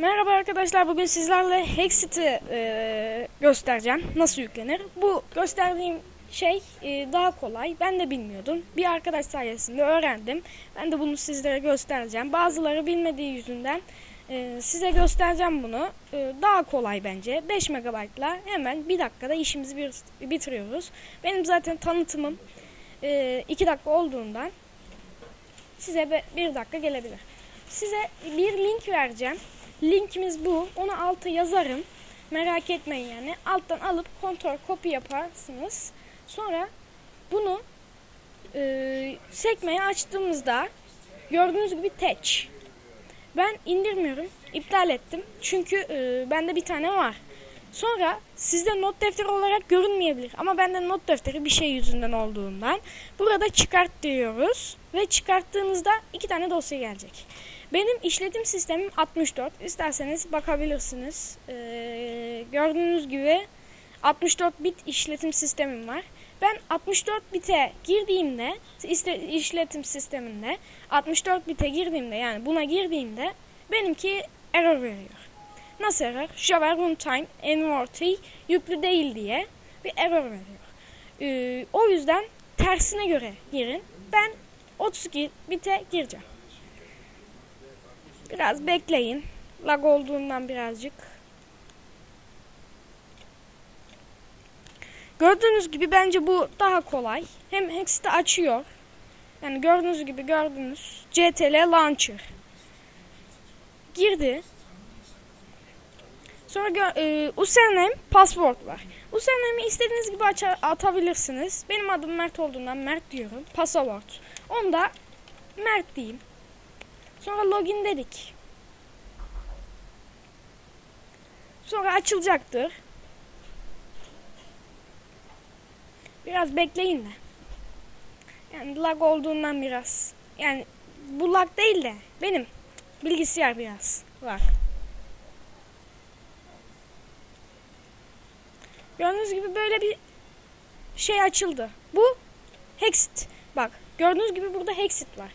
Merhaba arkadaşlar bugün sizlerle Hexit'i e, göstereceğim nasıl yüklenir. Bu gösterdiğim şey e, daha kolay ben de bilmiyordum bir arkadaş sayesinde öğrendim. Ben de bunu sizlere göstereceğim bazıları bilmediği yüzünden e, size göstereceğim bunu. E, daha kolay bence 5 MB'la hemen bir dakikada işimizi bir, bitiriyoruz. Benim zaten tanıtımım 2 dakika olduğundan size bir dakika gelebilir. Size bir link vereceğim. Linkimiz bu. Onu alta yazarım. Merak etmeyin yani. Alttan alıp kontrol copy yaparsınız. Sonra bunu e, sekmeyi açtığımızda gördüğünüz gibi touch. Ben indirmiyorum. iptal ettim. Çünkü e, bende bir tane var. Sonra sizde not defteri olarak görünmeyebilir. Ama bende not defteri bir şey yüzünden olduğundan. Burada çıkart diyoruz. Ve çıkarttığınızda iki tane dosya gelecek. Benim işletim sistemim 64. İsterseniz bakabilirsiniz. Ee, gördüğünüz gibi 64 bit işletim sistemim var. Ben 64 bite girdiğimde işletim sisteminde 64 bite girdiğimde yani buna girdiğimde benimki error veriyor. Nasıl error? Java runtime envorty yüklü değil diye bir error veriyor. Ee, o yüzden tersine göre girin. Ben 32 bite gireceğim. Biraz bekleyin. Lag olduğundan birazcık. Gördüğünüz gibi bence bu daha kolay. Hem Hex'i açıyor. Yani gördüğünüz gibi gördünüz. CTL Launcher. Girdi. Sonra e, username password var. Username'i istediğiniz gibi aç atabilirsiniz. Benim adım Mert olduğundan Mert diyorum. Password. Onu da Mert diyeyim. Sonra login dedik. Sonra açılacaktır. Biraz bekleyin de. Yani lag olduğundan biraz. Yani bu lag değil de benim bilgisayar biraz lag. Gördüğünüz gibi böyle bir şey açıldı. Bu Hexit. Bak gördüğünüz gibi burada Hexit var.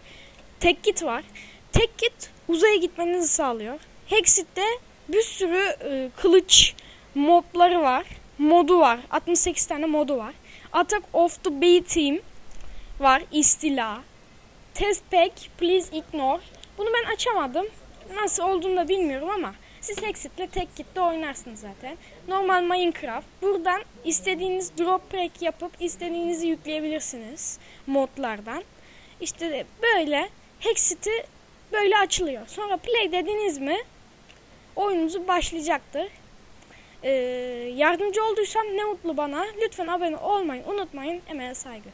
Tek git var. Tek git uzaya gitmenizi sağlıyor. Hexit'te bir sürü e, kılıç modları var. Modu var. 68 tane modu var. Attack of the B Team var. İstila. Test Pack, Please Ignore. Bunu ben açamadım. Nasıl olduğunu da bilmiyorum ama siz Hexit'le tek kitle oynarsınız zaten. Normal Minecraft. Buradan istediğiniz drop pack yapıp istediğinizi yükleyebilirsiniz modlardan. İşte böyle Hexit'i böyle açılıyor. Sonra play dediniz mi oyunumuzu başlayacaktır. Ee, yardımcı olduysam ne mutlu bana. Lütfen abone olmayı unutmayın. Emeğe saygı.